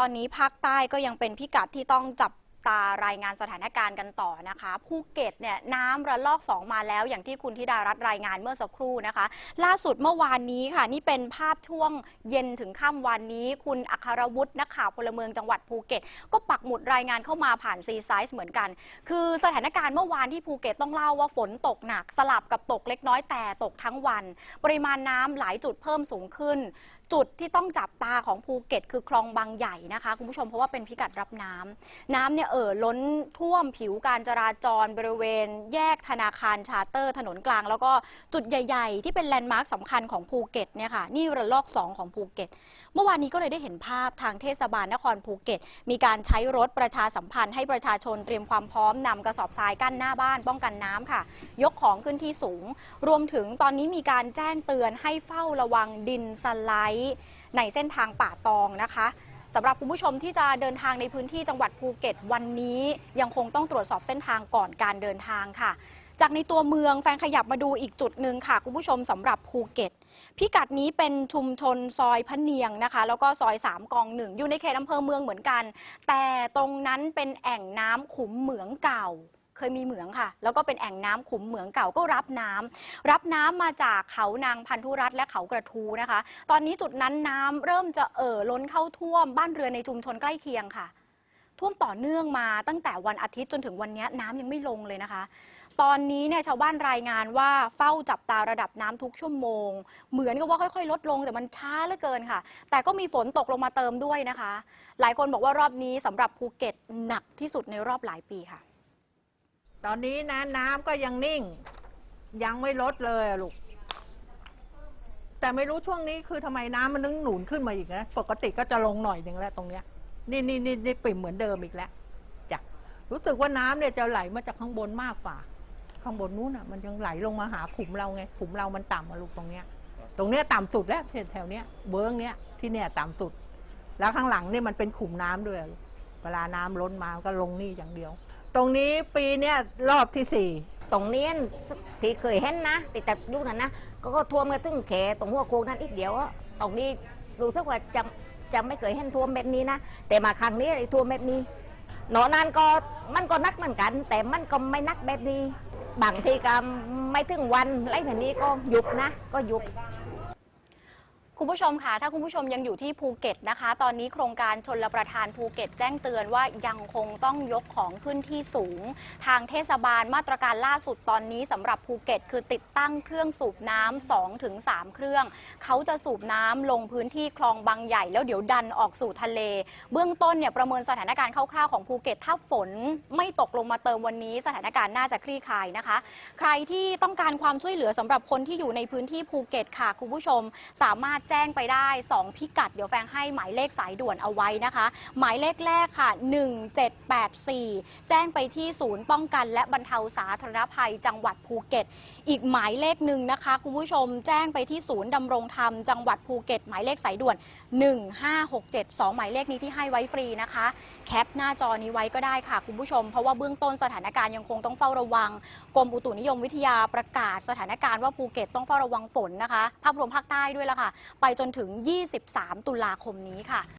ตอนนี้ภาคใต้ก็ยังเป็นพิกัดที่ต้องจับตารายงานสถานการณ์กันต่อนะคะภูเก็ตเนี่ยน้ำระลอก2มาแล้ว อย่างที่คุณธิดารัตน์รายงานเมื่อสักครู่นะคะ ล่าสุดเมื่อวานนี้ค่ะ นี่เป็นภาพช่วงเย็นถึงค่ำวันนี้ คุณอัครวุฒินักข่าวพลเมืองจังหวัดภูเก็ต ก็ปักหมุดรายงานเข้ามาผ่านซีไซส์เหมือนกัน คือสถานการณ์เมื่อวานที่ภูเก็ตต้องเล่าว่าฝนตกหนัก สลับกับตกเล็กน้อยแต่ตกทั้งวัน ปริมาณน้ำหลายจุดเพิ่มสูงขึ้นจุดที่ต้องจับตาของภูเก็ต คือคลองบางใหญ่นะคะ คุณผู้ชมเพราะว่าเป็นพิกัดรับน้ำน้ำเนี่ยเอ่อล้นท่วมผิวการจราจรบริเวณ แยกธนาคารชาร์เตอร์ ถนนกลาง แล้วก็จุดใหญ่ ๆ ที่เป็นแลนด์มาร์คสำคัญของภูเก็ตเนี่ยค่ะนี่ระลอก 2 ของภูเก็ต เมื่อวานนี้ก็เลยได้เห็นภาพทางเทศบาลนครภูเก็ต มีการใช้รถประชาสัมพันธ์ให้ประชาชนเตรียมความพร้อมนำกระสอบทรายกั้นหน้าบ้าน ป้องกันน้ำค่ะ ยกของขึ้นที่สูง รวมถึงตอนนี้มีการแจ้งเตือนให้เฝ้าระวังดินสไลด์ในเส้นทางป่าตองนะคะสำหรับคุณผู้ชมที่จะเดินทางในพื้นที่จังหวัดภูเก็ตวันนี้ยังคงต้องตรวจสอบเส้นทางก่อนการเดินทางค่ะ จากในตัวเมืองแฟนขยับมาดูอีกจุดหนึ่งค่ะคุณผู้ชมสำหรับภูเก็ต พิกัดนี้เป็นชุมชนซอยพะเนียงนะคะ แล้วก็ซอยสามกองหนึ่งอยู่ในเขตอำเภอเมืองเหมือนกัน แต่ตรงนั้นเป็นแอ่งน้ำขุมเหมืองเก่า เคยมีเหมืองค่ะ แล้วก็เป็นแอ่งน้ำขุมเหมืองเก่าก็รับน้ำรับน้ำมาจากเขานางพันธุรัตและเขากระทูนะคะ ตอนนี้จุดนั้นน้ำเริ่มจะเอ่อล้นเข้าท่วมบ้านเรือนในชุมชนใกล้เคียงค่ะ ท่วมต่อเนื่องมาตั้งแต่วันอาทิตย์จนถึงวันนี้น้ำยังไม่ลงเลยนะคะตอนนี้เนี่ยชาวบ้านรายงานว่าเฝ้าจับตาระดับน้ำทุกชั่วโมง เหมือนกับว่าค่อยๆ ลดลงแต่มันช้าเหลือเกินค่ะ แต่ก็มีฝนตกลงมาเติมด้วยนะคะ หลายคนบอกว่ารอบนี้สำหรับภูเก็ตหนักที่สุดในรอบหลายปีค่ะ ตอนนี้นะน้ำก็ยังนิ่ง ยังไม่ลดเลยอะลูก แต่ไม่รู้ช่วงนี้คือทำไมน้ำมันนึงหนุนขึ้นมาอีกนะ ปกติก็จะลงหน่อยหนึ่งแล้วตรงเนี้ย นี่นี่นี่นี่ปิ่มเหมือนเดิมอีกแล้วจ้ะรู้สึกว่าน้ำเนี่ยจะไหลมาจากข้างบนมากกว่า ข้างบนนู้นอะ มันยังไหลลงมาหาขุมเราไงขุมเรามันต่ำอะลูกตรงเนี้ย ตรงเนี้ยต่ำสุดแล้วแถวเนี้ยเบื้องเนี้ยที่เนี่ยต่ำสุด แล้วข้างหลังนี่มันเป็นขุมน้ำด้วยอะลูกเวลาน้ำล้นมาก็ลงนี่อย่างเดียว ตรงนี้ปีเนี้ยรอบที่สี่ตรงนี้ที่เคยเห็นนะติดแต่ยุคนั้นนะก็ก็ท่วมกันถึงแขตรงหัวโค้งนั้นอีกเดียวอะตรงนี้รู้สึกว่าจะจะไม่เคยเห็นท่วมแบบนี้นะแต่มาครั้งนี้ท่วมแบบนี้หนอนั้นก็มันก็นักเหมือนกัน แต่มันก็ไม่นักแบบนี้บางทีก็ไม่ถึงวันไรแบบนี้ก็หยุดนะ ก็หยุด คุณผู้ชมค่ะถ้าคุณผู้ชมยังอยู่ที่ภูเก็ตนะคะ ตอนนี้โครงการชนรประทานภูเก็ตแจ้งเตือนว่ายังคงต้องยกของขึ้นที่สูง ทางเทศบาลมาตรการล่าสุดตอนนี้สำหรับภูเก็ต คือติดตั้งเครื่องสูบน้ำ2ถึง3เครื่อง เขาจะสูบน้ำลงพื้นที่คลองบางใหญ่แล้วเดี๋ยวดันออกสู่ทะเล เบื้องต้นเนี่ยประเมินสถานการณ์คร่าวๆของภูเก็ต ถ้าฝนไม่ตกลงมาเติมวันนี้ สถานการณ์น่าจะคลี่คลายนะคะ ใครที่ต้องการความช่วยเหลือสำหรับคนที่อยู่ในพื้นที่ภูเก็ตค่ะคุณผู้ชมสามารถแจ้งไปได้ 2 พิกัด เดี๋ยวแฟงให้หมายเลขสายด่วนเอาไว้นะคะ หมายเลขแรกค่ะ 1784 แจ้งไปที่ศูนย์ป้องกัน และบรรเทาสาธารณภัยจังหวัดภูเก็ต อีกหมายเลขหนึ่งนะคะ คุณผู้ชมแจ้งไปที่ศูนย์ดำรงธรรมจังหวัดภูเก็ต หมายเลขสายด่วน 1567 2 หมายเลขนี้ที่ให้ไว้ฟรีนะคะ แคปหน้าจอนี้ไว้ก็ได้ค่ะคุณผู้ชม เพราะว่าเบื้องต้นสถานการณ์ยังคงต้องเฝ้าระวัง กรมอุตุนิยมวิทยาประกาศสถานการณ์ว่าภูเก็ตต้องเฝ้าระวังฝนนะคะ ภาพรวมภาคใต้ด้วยละค่ะไปจนถึง 23 ตุลาคมนี้ค่ะ